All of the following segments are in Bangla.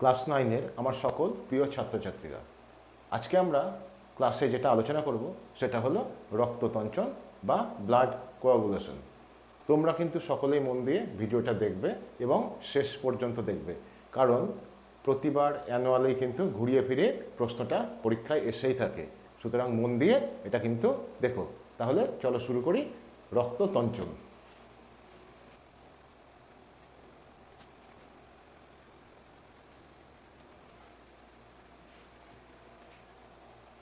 ক্লাস নাইনের আমার সকল প্রিয় ছাত্রছাত্রীরা। আজকে আমরা ক্লাসে যেটা আলোচনা করব, সেটা হলো রক্ততঞ্চন বা ব্লাড কোয়াগুলেশন। তোমরা কিন্তু সকলেই মন দিয়ে ভিডিওটা দেখবে এবং শেষ পর্যন্ত দেখবে। কারণ প্রতিবার অ্যানুয়ালেই কিন্তু ঘুরিয়ে ফিরে প্রশ্নটা পরীক্ষায় এসেই থাকে। সুতরাং মন দিয়ে এটা কিন্তু দেখো। তাহলে চলো শুরু করি রক্ততঞ্চন।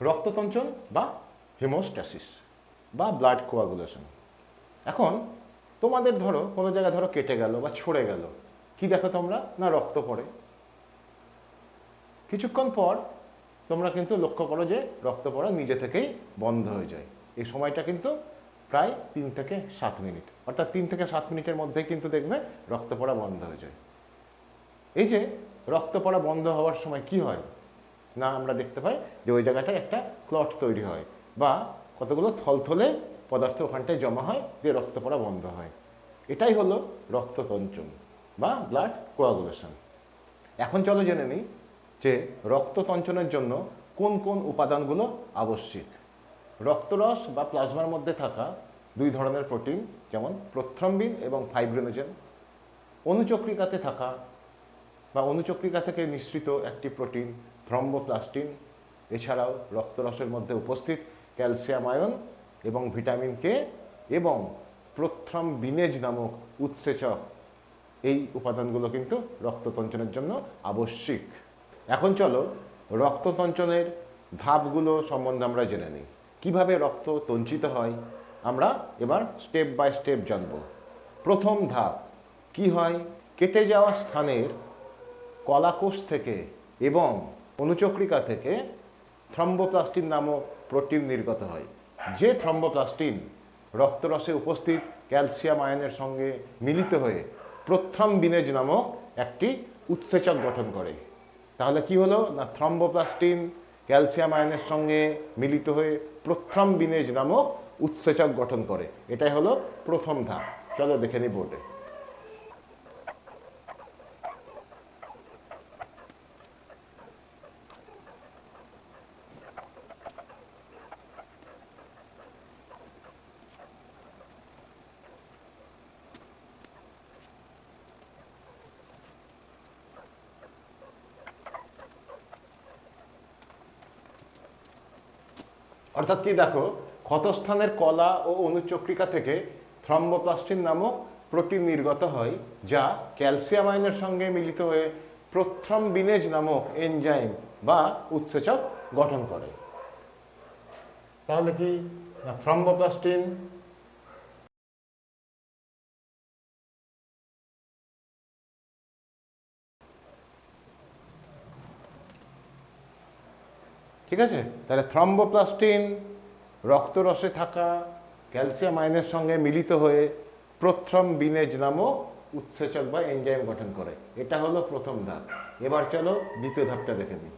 রক্ততঞ্চন বা হিমোস্ট্যাসিস বা ব্লাড কোয়াগুলেশন। এখন তোমাদের ধরো, কোনো জায়গায় ধরো কেটে গেল বা ছড়ে গেল, কি দেখো তোমরা? না রক্ত পড়ে। কিছুক্ষণ পর তোমরা কিন্তু লক্ষ্য করো যে রক্ত পড়া নিজে থেকেই বন্ধ হয়ে যায়। এই সময়টা কিন্তু প্রায় তিন থেকে সাত মিনিট। অর্থাৎ তিন থেকে সাত মিনিটের মধ্যেই কিন্তু দেখবে রক্ত পড়া বন্ধ হয়ে যায়। এই যে রক্ত পড়া বন্ধ হওয়ার সময় কি হয়? না আমরা দেখতে পাই যে ওই জায়গাটায় একটা ক্লট তৈরি হয় বা কতগুলো থলথলে পদার্থ ওখানটায় জমা হয় দিয়ে রক্ত পড়া বন্ধ হয়। এটাই হলো রক্ততঞ্চন বা ব্লাড কোয়াগুলেশন এখন চলো জেনে নিই যে রক্ততঞ্চনের জন্য কোন কোন উপাদানগুলো আবশ্যিক। রক্তরস বা প্লাজমার মধ্যে থাকা দুই ধরনের প্রোটিন যেমন প্রথ্রম্বিন এবং ফাইব্রিনোজেন অনুচক্রিকাতে থাকা বা অনুচক্রিকা থেকে নিঃসৃত একটি প্রোটিন থ্রম্বোপ্লাস্টিন, এছাড়াও রক্তরসের মধ্যে উপস্থিত ক্যালসিয়াম আয়ন এবং ভিটামিন কে এবং প্রথ্রম্বিনেজ নামক উৎসেচক। এই উপাদানগুলো কিন্তু রক্ততঞ্চনের জন্য আবশ্যিক। এখন চলো রক্ততঞ্চনের ধাপগুলো সম্বন্ধে আমরা জেনে নিই। কীভাবে রক্ত তঞ্চিত হয়? আমরা এবার স্টেপ বাই স্টেপ জানব। প্রথম ধাপ, কি হয়? কেটে যাওয়া স্থানের কলাকোষ থেকে এবং অনুচক্রিকা থেকে থ্রম্বোপ্লাস্টিন নামক প্রোটিন নির্গত হয়। যে থ্রম্বোপ্লাস্টিন রক্তরসে উপস্থিত ক্যালসিয়াম আয়নের সঙ্গে মিলিত হয়ে প্রথ্রম্বিনেজ নামক একটি উৎসেচক গঠন করে। তাহলে কি হলো? না, থ্রম্বোপ্লাস্টিন ক্যালসিয়াম আয়নের সঙ্গে মিলিত হয়ে প্রথ্রম্বিনেজ নামক উৎসেচক গঠন করে। এটাই হলো প্রথম ধাপ। চলো দেখে নিই বোর্ডে। অর্থাৎ কি দেখো, ক্ষতস্থানের কলা ও অনুচক্রিকা থেকে থ্রম্বোপ্লাস্টিন নামক প্রোটিন নির্গত হয়, যা ক্যালসিয়াম আয়নের সঙ্গে মিলিত হয়ে প্রথম প্রথ্রম্বিনেজ নামক এনজাইম বা উৎসেচক গঠন করে। তাহলে কি? থ্রম্বোপ্লাস্টিন ঠিক আছে? তাহলে থ্রম্বোপ্লাস্টিন রক্তরসে থাকা ক্যালসিয়াম আয়নের সঙ্গে মিলিত হয়ে প্রথম বিনেজ নামক উৎসেচক বা এনজাইম গঠন করে। এটা হলো প্রথম ধাপ। এবার চলো দ্বিতীয় ধাপটা দেখে নিই।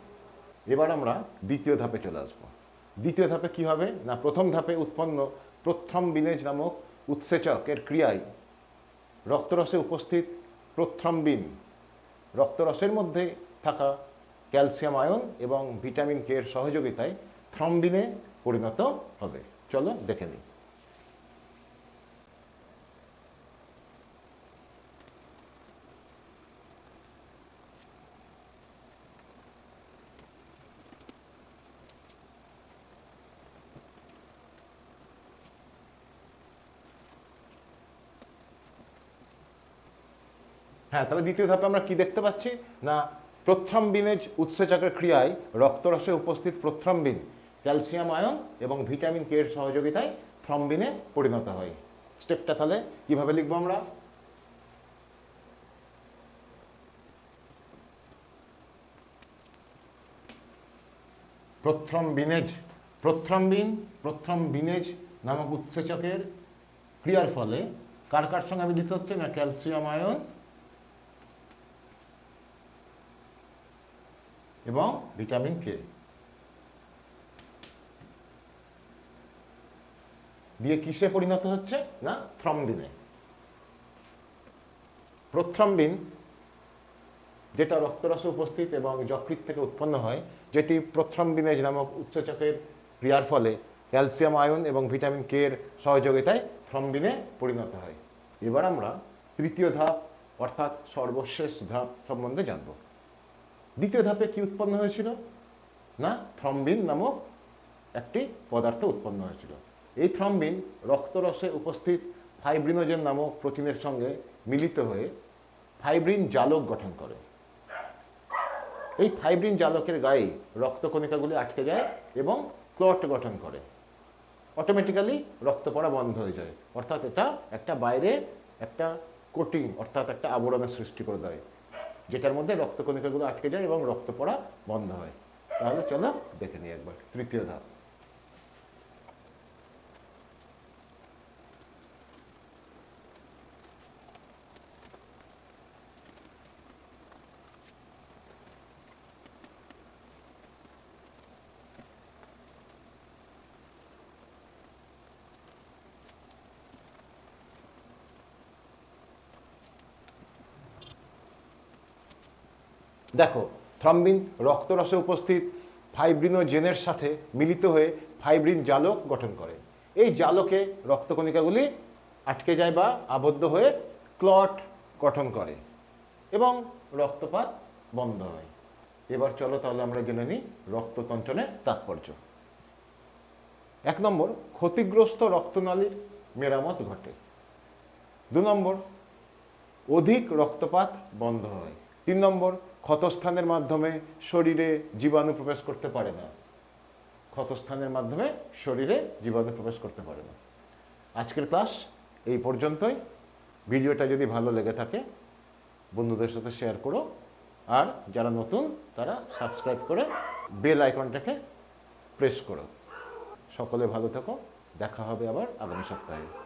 এবার আমরা দ্বিতীয় ধাপে চলে আসব। দ্বিতীয় ধাপে কি হবে? না, প্রথম ধাপে উৎপন্ন প্রথম বিনেজ নামক উৎসেচকের ক্রিয়ায় রক্তরসে উপস্থিত প্রথ্রম্বিন রক্তরসের মধ্যে থাকা ক্যালসিয়াম আয়ন এবং ভিটামিন কে এর সহযোগিতায় থ্রম্বিনে পরিণত হবে। চলো দেখে নিই। হ্যাঁ তাহলে দ্বিতীয় ধাপে আমরা কি দেখতে পাচ্ছি? না প্রথ্রম্বিনেজ উৎসেচকের ক্রিয়ায় রক্তরসে উপস্থিত প্রথ্রম্বিন, ক্যালসিয়াম আয়ন এবং ভিটামিন কে এর সহযোগিতায় থ্রম্বিনে পরিণত হয়। স্টেপটা তাহলে কীভাবে লিখব আমরা? প্রথম বিনেজ প্রথ্রম্বিন, প্রথ্রম্বিনেজ নামক উৎসেচকের ক্রিয়ার ফলে কার কার সঙ্গে মিলিত হচ্ছে না, ক্যালসিয়াম আয়ন এবং ভিটামিন কে দিয়ে কিসে পরিণত হচ্ছে? না, থ্রম্বিনে। প্রথ্রম্বিন, যেটা রক্তরসে উপস্থিত এবং যকৃত থেকে উৎপন্ন হয়, যেটি প্রথ্রম্বিনেজ নামক উচ্চচকের ক্রিয়ার ফলে ক্যালসিয়াম, আয়ন এবং ভিটামিন কে এর সহযোগিতায় থ্রম্বিনে পরিণত হয়। এবার আমরা তৃতীয় ধাপ, অর্থাৎ সর্বশেষ ধাপ সম্বন্ধে জানব। দ্বিতীয় ধাপে কি উৎপন্ন হয়েছিল? না থ্রম্বিন নামক একটি পদার্থ উৎপন্ন হয়েছিল। এই থ্রম্বিন রক্তরসে উপস্থিত ফাইব্রিনোজেন নামক প্রোটিনের সঙ্গে মিলিত হয়ে ফাইব্রিন জালক গঠন করে। এই ফাইব্রিন জালকের গায়ে রক্তকণিকাগুলি আটকে যায় এবং ক্লট গঠন করে। অটোমেটিক্যালি রক্ত পড়া বন্ধ হয়ে যায়। অর্থাৎ এটা একটা বাইরে একটা কোটিং অর্থাৎ একটা আবরণের সৃষ্টি করে দেয়। যেটার মধ্যে রক্তকণিকাগুলো আটকে যায় এবং রক্ত পড়া বন্ধ হয়। তাহলে চলো দেখে নিই একবার, তৃতীয় ধাপ। দেখো থ্রম্বিন রক্তরসে উপস্থিত ফাইব্রিনোজেনের সাথে মিলিত হয়ে ফাইব্রিন জালক গঠন করে। এই জালকে রক্তকণিকাগুলি আটকে যায় বা আবদ্ধ হয়ে ক্লট গঠন করে এবং রক্তপাত বন্ধ হয়। এবার চলো তাহলে আমরা জেনে নিই রক্ততঞ্চনের তাৎপর্য। এক নম্বর, ক্ষতিগ্রস্ত রক্তনালীর মেরামত ঘটে। দু নম্বর, অধিক রক্তপাত বন্ধ হয়। তিন নম্বর, ক্ষতস্থানের মাধ্যমে শরীরে জীবাণু প্রবেশ করতে পারে না। ক্ষতস্থানের মাধ্যমে শরীরে জীবাণু প্রবেশ করতে পারে না। আজকের ক্লাস এই পর্যন্তই। ভিডিওটা যদি ভালো লেগে থাকে, বন্ধুদের সাথে শেয়ার করো। আর যারা নতুন, তারা সাবস্ক্রাইব করে বেল আইকনটাকে প্রেস করো। সকলে ভালো থাকো। দেখা হবে আবার আগামী সপ্তাহে।